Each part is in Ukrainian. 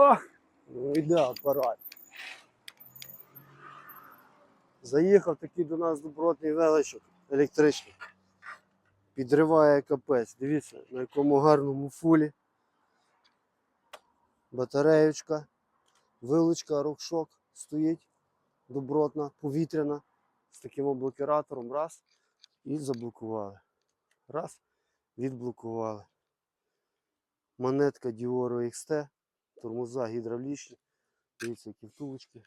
О! Ну йде апарат. Заїхав такий до нас добротний величок електричний. Підриває капець. Дивіться, на якому гарному фулі. Батареючка, вилучка, рокшок стоїть добротна, повітряна, з таким блокіратором. Раз. І заблокували. Раз. Відблокували. Монетка Dioro XT, тормоза гідравлічні. Дивіться, які втулочки.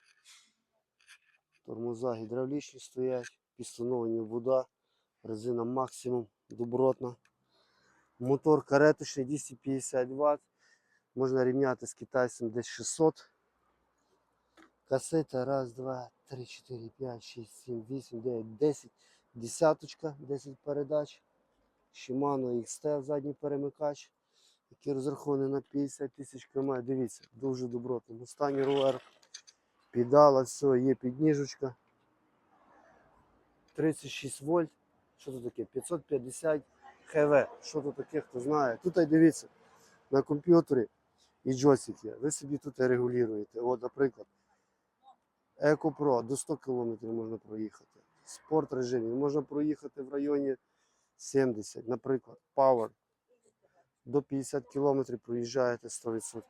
Тормоза гідравлічні стоять, підстановлені вода, резина максимум, добротна. Мотор кареточний 250 Вт. Можна рівняти з китайцем десь 600. Касета, раз, два, три, чотири, п'ять, шість, сім, вісім, дев'ять, десять. Десяточка, 10 передач. Shimano XT задній перемикач, який розрахований на 50 тисяч км. Дивіться, дуже добротному стані ровер. Підала, все, є підніжечка. 36 вольт. Що тут таке? 550 ХВ. Що тут таке, хто знає. Тут дивіться, на комп'ютері і джойстик є. Ви собі тут регулюєте. От, наприклад, Eco Pro до 100 км можна проїхати. Спорт режимі можна проїхати в районі 70, наприклад, Power. До 50 км проїжджаєте 100%.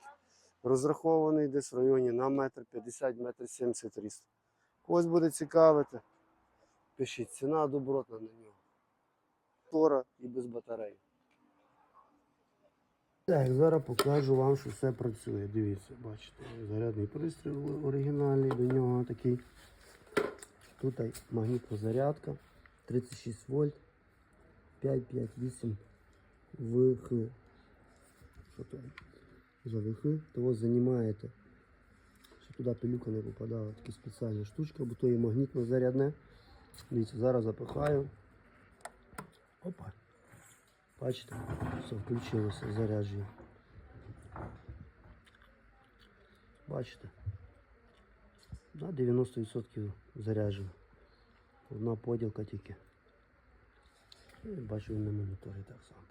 Розрахований десь в районі на метр 50, метр 70 ріст. Ось буде цікавити. Пишіть, ціна добротна на нього. Тора і без батареї. Так, зараз покажу вам, що все працює. Дивіться, бачите, зарядний пристрій оригінальний, до нього такий. Тут магнітна зарядка 36 вольт 558 ВХ. Що то за ВХ? Того займаєте, щоб туди пилюка не попадала. Такі спеціальні штучка, бо то є магнітно зарядне. Дивіться, зараз запихаю. Опа. Бачите? Все, включилося, заряджую. Бачите? На 90% заряджую. Одна поділка тільки. І бачу він на моніторі так само показує.